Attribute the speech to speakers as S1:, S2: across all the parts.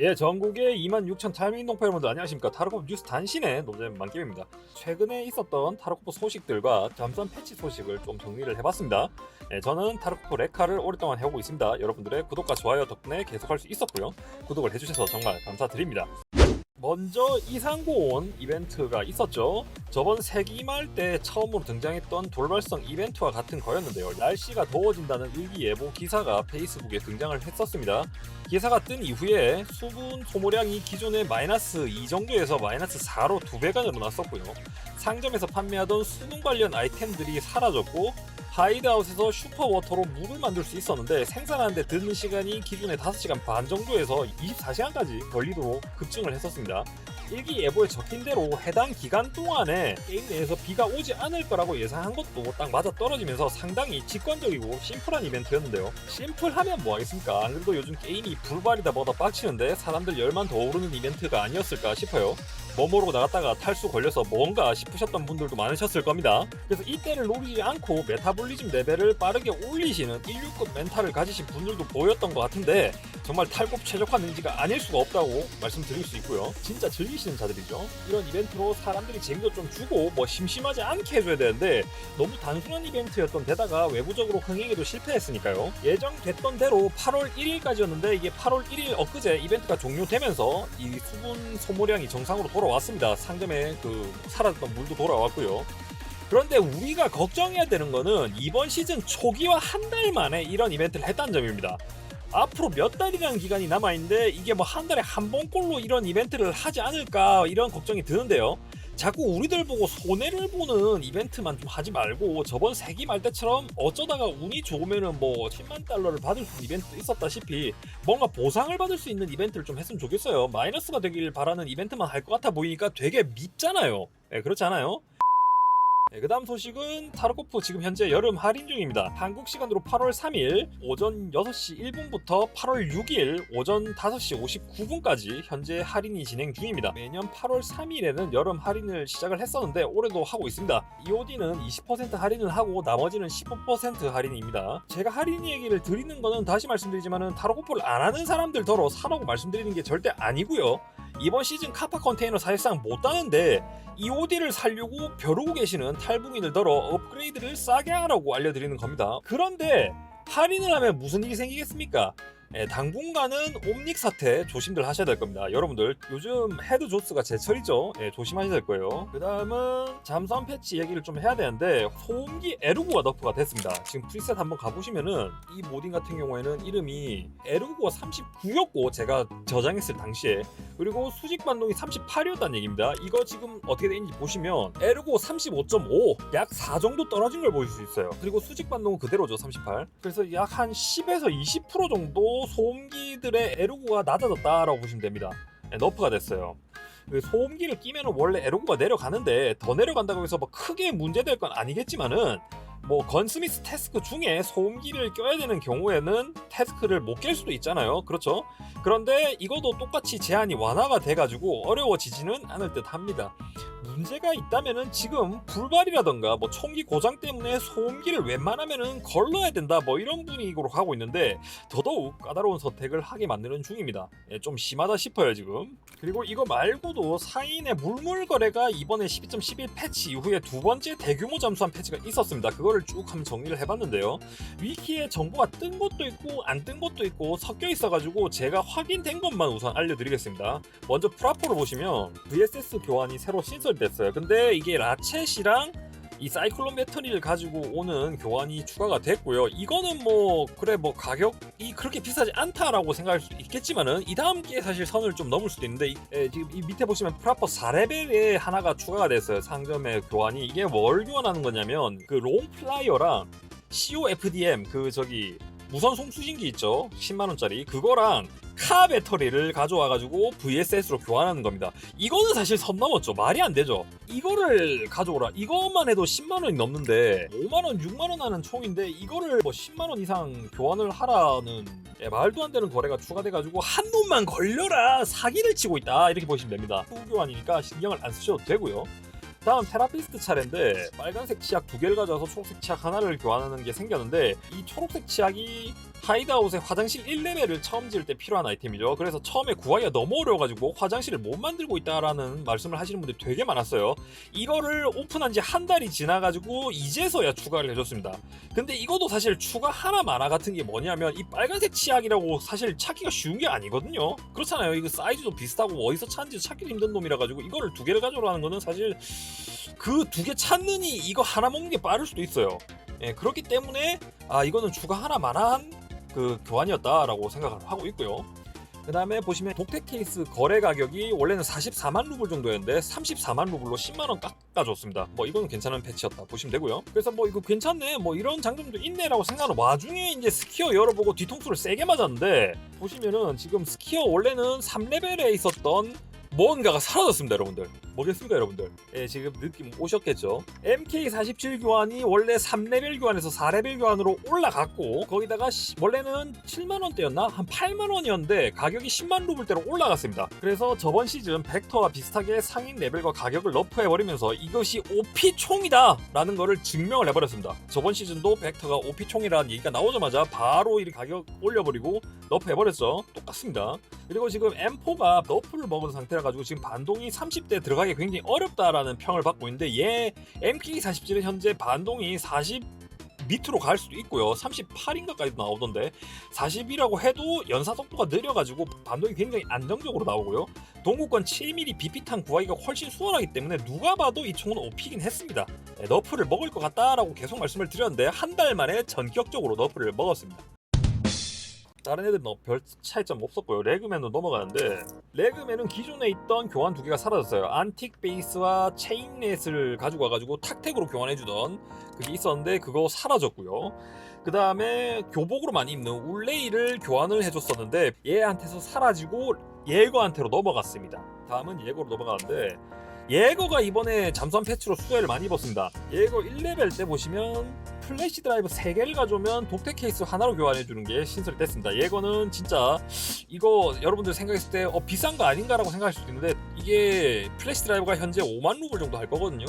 S1: 예, 전국의 26,000 타이밍 농파 여러분들 안녕하십니까. 타르코프 뉴스 단신의 노잼 만김입니다. 최근에 있었던 타르코프 소식들과 잠수함 패치 소식을 좀 정리를 해봤습니다. 예, 저는 타르코프 레카를 오랫동안 해오고 있습니다. 여러분들의 구독과 좋아요 덕분에 계속할 수 있었고요. 구독을 해주셔서 정말 감사드립니다. 먼저 이상고온 이벤트가 있었죠. 저번 세기말 때 처음으로 등장했던 돌발성 이벤트와 같은 거였는데요. 날씨가 더워진다는 일기예보 기사가 페이스북에 등장을 했었습니다. 기사가 뜬 이후에 수분 소모량이 기존의 마이너스 2 정도에서 마이너스 4로 두 배가 늘어났었고요. 상점에서 판매하던 수분 관련 아이템들이 사라졌고 하이드아웃에서 슈퍼워터로 물을 만들 수 있었는데 생산하는데 드는 시간이 기존의 5시간 반 정도에서 24시간까지 걸리도록 급증을 했었습니다. 일기 예보에 적힌 대로 해당 기간 동안에 게임 내에서 비가 오지 않을 거라고 예상한 것도 딱 맞아 떨어지면서 상당히 직관적이고 심플한 이벤트였는데요. 심플하면 뭐 하겠습니까? 안 그래도 요즘 게임이 불발이다 뭐다 빡치는데 사람들 열만 더 오르는 이벤트가 아니었을까 싶어요. 뭐 모르고 나갔다가 탈수 걸려서 뭔가 싶으셨던 분들도 많으셨을 겁니다. 그래서 이때를 노리지 않고 메타볼리즘 레벨을 빠르게 올리시는 16급 멘탈을 가지신 분들도 보였던 것 같은데 정말 탈곡 최적화 능지가 아닐 수가 없다고 말씀드릴 수 있고요. 진짜 즐기시는 자들이죠. 이런 이벤트로 사람들이 재미도 좀 주고 뭐 심심하지 않게 해줘야 되는데 너무 단순한 이벤트였던 데다가 외부적으로 흥행에도 실패했으니까요. 예정됐던 대로 8월 1일까지였는데 이게 8월 1일 엊그제 이벤트가 종료되면서 이 수분 소모량이 정상으로 돌아 왔습니다. 상점에 그 사라졌던 물도 돌아왔고요. 그런데 우리가 걱정해야 되는 거는 이번 시즌 초기와 한 달 만에 이런 이벤트를 했다는 점입니다. 앞으로 몇 달이라는 기간이 남아있는데 이게 뭐 한 달에 한 번꼴로 이런 이벤트를 하지 않을까 이런 걱정이 드는데요. 자꾸 우리들 보고 손해를 보는 이벤트만 좀 하지 말고 저번 세기 말 때처럼 어쩌다가 운이 좋으면은 뭐 10만 달러를 받을 수 있는 이벤트도 있었다시피 뭔가 보상을 받을 수 있는 이벤트를 좀 했으면 좋겠어요. 마이너스가 되길 바라는 이벤트만 할 것 같아 보이니까 되게 밉잖아요. 예, 그렇지 않아요? 네, 그 다음 소식은 타르코프 지금 현재 여름 할인 중입니다. 한국 시간으로 8월 3일 오전 6시 1분부터 8월 6일 오전 5시 59분까지 현재 할인이 진행 중입니다. 매년 8월 3일에는 여름 할인을 시작을 했었는데 올해도 하고 있습니다. EOD는 20% 할인을 하고 나머지는 15% 할인입니다. 제가 할인 얘기를 드리는 거는 다시 말씀드리지만은 타르코프를 안 하는 사람들더러 사라고 말씀드리는 게 절대 아니고요. 이번 시즌 카파 컨테이너 사실상 못 따는데 EOD를 살려고 벼르고 계시는 탈북인들더러 업그레이드를 싸게 하라고 알려드리는 겁니다. 그런데 할인을 하면 무슨 일이 생기겠습니까? 예, 당분간은 옴닉 사태 조심들 하셔야 될 겁니다. 여러분들 요즘 헤드 조스가 제철이죠. 예, 조심하셔야 될 거예요. 그 다음은 잠수함 패치 얘기를 좀 해야 되는데 소음기 에르고가 너프가 됐습니다. 지금 프리셋 한번 가보시면은 이 모딩 같은 경우에는 이름이 에르고가 39였고 제가 저장했을 당시에 그리고 수직 반동이 38이었다는 얘기입니다. 이거 지금 어떻게 되는지 보시면 에르고 35.5, 약 4 정도 떨어진 걸 보실 수 있어요. 그리고 수직 반동은 그대로죠, 38. 그래서 약 한 10에서 20% 정도 소음기들의 에르고가 낮아졌다라고 보시면 됩니다. 네, 너프가 됐어요. 그 소음기를 끼면 원래 에르고가 내려가는데 더 내려간다고 해서 뭐 크게 문제될 건 아니겠지만은 뭐 건스미스 태스크 중에 소음기를 껴야 되는 경우에는 태스크를 못깰 수도 있잖아요. 그렇죠? 그런데 이것도 똑같이 제한이 완화가 돼가지고 어려워지지는 않을 듯 합니다. 문제가 있다면은 지금 불발이라던가 뭐 총기 고장 때문에 소음기를 웬만하면은 걸러야 된다 뭐 이런 분위기로 하고 있는데 더더욱 까다로운 선택을 하게 만드는 중입니다. 예, 좀 심하다 싶어요 지금. 그리고 이거 말고도 사인의 물물 거래가 이번에 12.11 패치 이후에 두 번째 대규모 잠수함 패치가 있었습니다. 그거를 쭉 한번 정리를 해봤는데요. 위키에 정보가 뜬 것도 있고 안 뜬 것도 있고 섞여 있어가지고 제가 확인된 것만 우선 알려드리겠습니다. 먼저 프라포를 보시면 VSS 교환이 새로 신설 됐어요. 근데 이게 라쳇이랑 이 사이클론 배터리를 가지고 오는 교환이 추가가 됐고요. 이거는 뭐 그래 뭐 가격이 그렇게 비싸지 않다라고 생각할 수 있겠지만은 이 다음 게 사실 선을 좀 넘을 수도 있는데 이- 에, 지금 이 밑에 보시면 프라퍼 4레벨에 하나가 추가가 됐어요. 상점의 교환이 이게 뭘 교환하는 거냐면 그 롱플라이어랑 COFDM 그 저기 무선 송수신기 있죠 10만 원짜리 그거랑 카 배터리를 가져와가지고 VSS로 교환하는 겁니다. 이거는 사실 선 넘었죠. 말이 안 되죠. 이거를 가져오라. 이것만 해도 10만 원이 넘는데 5만 원, 6만 원 하는 총인데 이거를 뭐 10만 원 이상 교환을 하라는 예, 말도 안 되는 거래가 추가돼가지고 한 놈만 걸려라 사기를 치고 있다 이렇게 보시면 됩니다. 후교환이니까 신경을 안 쓰셔도 되고요. 다음 테라피스트 차례인데 빨간색 치약 두 개를 가져와서 초록색 치약 하나를 교환하는 게 생겼는데 이 초록색 치약이 하이드아웃의 화장실 1레벨을 처음 지을 때 필요한 아이템이죠. 그래서 처음에 구하기가 너무 어려워가지고 화장실을 못 만들고 있다라는 말씀을 하시는 분들이 되게 많았어요. 이거를 오픈한 지 한 달이 지나가지고 이제서야 추가를 해줬습니다. 근데 이것도 사실 추가 하나 만화 같은 게 뭐냐면 이 빨간색 치약이라고 사실 찾기가 쉬운 게 아니거든요. 그렇잖아요. 이거 사이즈도 비슷하고 어디서 찾는지 찾기도 힘든 놈이라 가지고 이거를 두 개를 가져오라는 거는 사실 그 두 개 찾느니 이거 하나 먹는 게 빠를 수도 있어요. 예, 그렇기 때문에 아 이거는 추가 하나 만한 그 교환이었다라고 생각을 하고 있고요. 그 다음에 보시면 독택 케이스 거래 가격이 원래는 44만 루블 정도였는데 34만 루블로 10만 원 깎아줬습니다. 뭐 이거는 괜찮은 패치였다 보시면 되고요. 그래서 뭐 이거 괜찮네, 뭐 이런 장점도 있네라고 생각하는 와중에 이제 스키어 열어보고 뒤통수를 세게 맞았는데 보시면은 지금 스키어 원래는 3레벨에 있었던 뭔가가 사라졌습니다, 여러분들. 뭐겠습니까, 여러분들? 예, 지금 느낌 오셨겠죠? MK47 교환이 원래 3레벨 교환에서 4레벨 교환으로 올라갔고 거기다가 시- 원래는 7만 원대였나? 한 8만 원이었는데 가격이 10만 루블대로 올라갔습니다. 그래서 저번 시즌 벡터와 비슷하게 상인 레벨과 가격을 너프해 버리면서 이것이 OP 총이다 라는 거를 증명을 해버렸습니다. 저번 시즌도 벡터가 OP 총이라는 얘기가 나오자마자 바로 이 가격 올려버리고 너프해 버렸죠. 똑같습니다. 그리고 지금 M4가 너프를 먹은 상태라 가지고 지금 반동이 30대 들어가 기 굉장히 어렵다라는 평을 받고 있는데 얘 MK47은 현재 반동이 40 밑으로 갈 수도 있고요. 38인가까지도 나오던데 40이라고 해도 연사 속도가 느려가지고 반동이 굉장히 안정적으로 나오고요. 동구권 7mm BP탄 구하기가 훨씬 수월하기 때문에 누가 봐도 이 총은 OP긴 했습니다. 네, 너프를 먹을 것 같다라고 계속 말씀을 드렸는데 한 달 만에 전격적으로 너프를 먹었습니다. 다른 애들은 뭐별 차이점 없었고요. 레그맨도 넘어가는데 레그맨은 기존에 있던 교환 두 개가 사라졌어요. 안틱 베이스와 체인넷을 가지고 와가지고 탁택으로 교환해주던 그게 있었는데 그거 사라졌고요. 그 다음에 교복으로 많이 입는 울레이를 교환을 해줬었는데 얘한테서 사라지고 예거한테로 넘어갔습니다. 다음은 예거로 넘어가는데 예거가 이번에 잠수함 패치로 수혜를 많이 입었습니다. 예거 1레벨 때 보시면 플래시 드라이브 3개를 가져오면 독택 케이스 하나로 교환해주는 게 신설이 됐습니다. 예거는 진짜 이거 여러분들 생각했을 때 어, 비싼 거 아닌가라고 생각할 수도 있는데 이게 플래시 드라이브가 현재 5만 루블 정도 할 거거든요.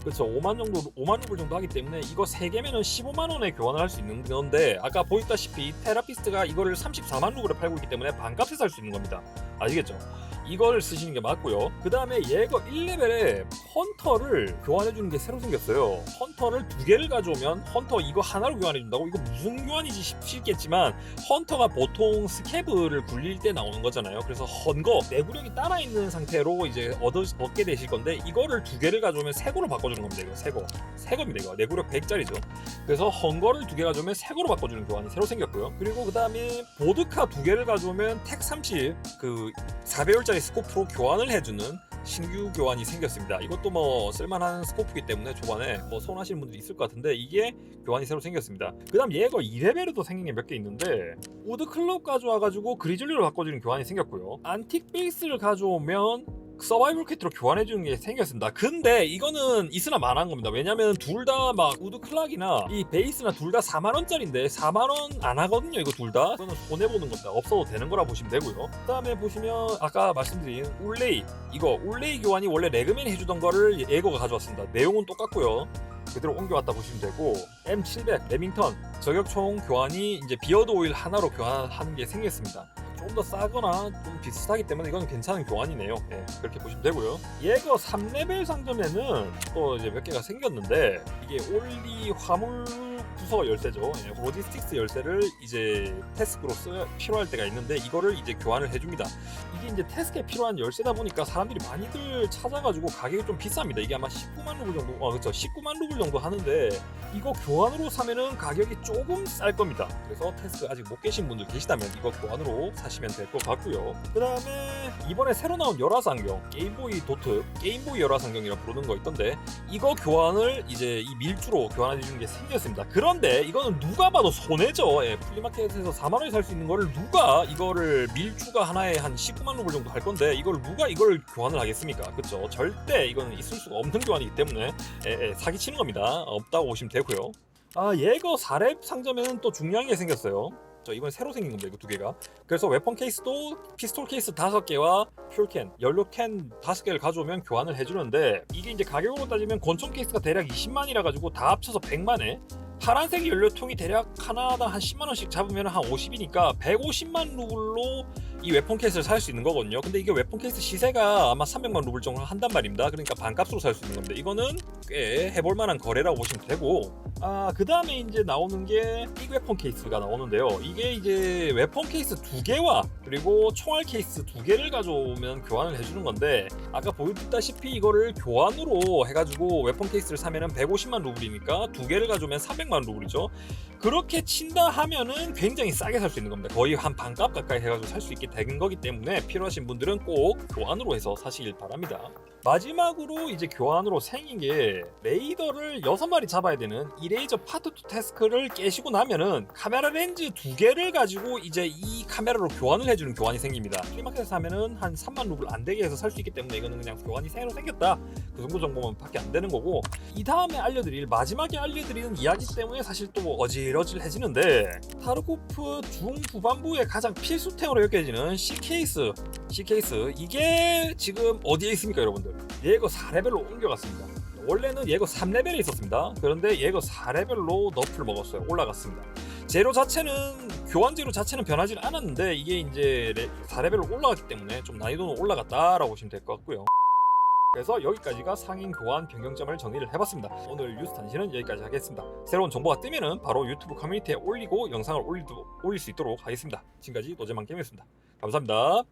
S1: 그렇죠. 5만 정도 5만 루블 정도 하기 때문에 이거 3개면은 15만 원에 교환을 할 수 있는 건데 아까 보였다시피 테라피스트가 이거를 34만 루블에 팔고 있기 때문에 반값에 살 수 있는 겁니다. 아시겠죠? 이걸 쓰시는 게 맞고요. 그 다음에 예거 1레벨에 헌터를 교환해주는 게 새로 생겼어요. 헌터를 두 개를 가져오면 헌터 이거 하나로 교환해준다고? 이거 무슨 교환이지 싶겠지만 헌터가 보통 스케브를 굴릴 때 나오는 거잖아요. 그래서 헌거 내구력이 따라 있는 상태로 이제 얻, 얻게 되실 건데 이거를 두 개를 가져오면 새 거로 바꿔주는 겁니다. 이거 새 거. 새 겁니다. 이거 내구력 100짜리죠. 그래서 헌거를 두 개 가져오면 새 거로 바꿔주는 교환이 새로 생겼고요. 그리고 그 다음에 보드카 두 개를 가져오면 텍 30, 그 4배율짜리 스코프로 교환을 해주는 신규 교환이 생겼습니다. 이것도 뭐 쓸만한 스코프이기 때문에 초반에 뭐 손하시는 분들이 있을 것 같은데 이게 교환이 새로 생겼습니다. 그 다음 얘가 2레벨에도 생긴 게 몇 개 있는데 우드 클럽 가져와가지고 그리즐리로 바꿔주는 교환이 생겼고요. 안틱 베이스를 가져오면 서바이벌 키트로 교환해주는 게 생겼습니다. 근데 이거는 있으나 마나한 겁니다. 왜냐면 둘 다 막 우드 클락이나 이 베이스나 둘 다 4만원짜리인데 4만원 안 하거든요. 이거 둘 다. 이거는 손해보는 겁니다. 없어도 되는 거라 보시면 되고요. 그 다음에 보시면 아까 말씀드린 울레이. 이거 울레이 교환이 원래 레그맨이 해주던 거를 예거가 가져왔습니다. 내용은 똑같고요. 그대로 옮겨왔다 보시면 되고 M700 레밍턴 저격총 교환이 이제 비어드 오일 하나로 교환하는 게 생겼습니다. 좀 더 싸거나 좀 비슷하기 때문에 이건 괜찮은 교환이네요. 예, 그렇게 보시면 되고요. 얘가 3레벨 상점에는 또 이제 몇 개가 생겼는데 이게 올리 화물 부서 열쇠죠. 예, 로지스틱스 열쇠를 이제 태스크로 쓰, 필요할 때가 있는데 이거를 이제 교환을 해줍니다. 이게 이제 태스크에 필요한 열쇠다 보니까 사람들이 많이들 찾아가지고 가격이 좀 비쌉니다. 이게 아마 19만 루블 정도, 어 그렇죠, 19만 루블 정도 하는데 이거 교환으로 사면은 가격이 조금 쌀 겁니다. 그래서 테스트 아직 못 계신 분들 계시다면 이거 교환으로 사시 면 될 것 같고요. 그 다음에 이번에 새로 나온 열화상경 게임보이 도트, 게임보이 열화상경이라 부르는 거 있던데 이거 교환을 이제 이 밀주로 교환해 주는 게 생겼습니다. 그런데 이거는 누가 봐도 손해죠. 예, 플리마켓에서 4만 원에 살 수 있는 거를 누가 이거를 밀주가 하나에 한 19만 루블 정도 할 건데 이걸 누가 이걸 교환을 하겠습니까? 그렇죠? 절대 이거는 있을 수가 없는 교환이기 때문에 예, 예, 사기 치는 겁니다. 없다고 보시면 되고요. 아 예거 4렙 상점에는 또 중요한 게 생겼어요. 저 이번에 새로 생긴 겁니다. 이거 두 개가. 그래서 웨폰 케이스도 피스톨 케이스 5개와 퓨얼캔, 연료 캔 5개를 가져오면 교환을 해주는데 이게 이제 가격으로 따지면 권총 케이스가 대략 20만이라 가지고 다 합쳐서 100만에 파란색 연료통이 대략 하나당 한 10만 원씩 잡으면 한 50이니까 150만 루블로 이 웨폰 케이스를 살 수 있는 거거든요. 근데 이게 웨폰 케이스 시세가 아마 300만 루블 정도 한단 말입니다. 그러니까 반값으로 살 수 있는 건데 이거는 꽤 해볼 만한 거래라고 보시면 되고 아, 그 다음에 이제 나오는 게이 웨폰 케이스가 나오는데요. 이게 이제 웨폰 케이스 두 개와 그리고 총알 케이스 두 개를 가져오면 교환을 해주는 건데 아까 보여드렸다시피 이거를 교환으로 해가지고 웨폰 케이스를 사면은 150만 루블이니까 두 개를 가져오면 300만 루블이죠. 그렇게 친다 하면은 굉장히 싸게 살 수 있는 겁니다. 거의 한 반값 가까이 해가지고 살 수 있게 된 거기 때문에 필요하신 분들은 꼭 교환으로 해서 사시길 바랍니다. 마지막으로 이제 교환으로 생긴 게 레이더를 6마리 잡아야 되는 이 레이저 파트 2 태스크를 깨시고 나면은 카메라 렌즈 두 개를 가지고 이제 이 카메라로 교환을 해주는 교환이 생깁니다. 프리마켓에서 하면은 한 3만 루블 안 되게 해서 살 수 있기 때문에 이거는 그냥 교환이 새로 생겼다. 그 정도 정보만 밖에 안 되는 거고 이 다음에 알려드릴 마지막에 알려드리는 이야기 때문에 사실 또 어질어질해지는데 타르코프 중후반부에 가장 필수템으로 여겨지는 C 케이스 C 케이스 이게 지금 어디에 있습니까 여러분들 예거 4레벨로 옮겨갔습니다 원래는 예거 3레벨에 있었습니다 그런데 예거 4레벨로 너프를 먹었어요 올라갔습니다 제로 자체는 교환 제로 자체는 변하지 않았는데 이게 이제 4레벨로 올라갔기 때문에 좀 난이도는 올라갔다라고 보시면 될 것 같고요 그래서 여기까지가 상인 교환 변경점을 정리를 해봤습니다. 오늘 뉴스 단신은 여기까지 하겠습니다. 새로운 정보가 뜨면은 바로 유튜브 커뮤니티에 올리고 영상을 올릴 수 있도록 하겠습니다. 지금까지 노제만 게임이었습니다. 감사합니다.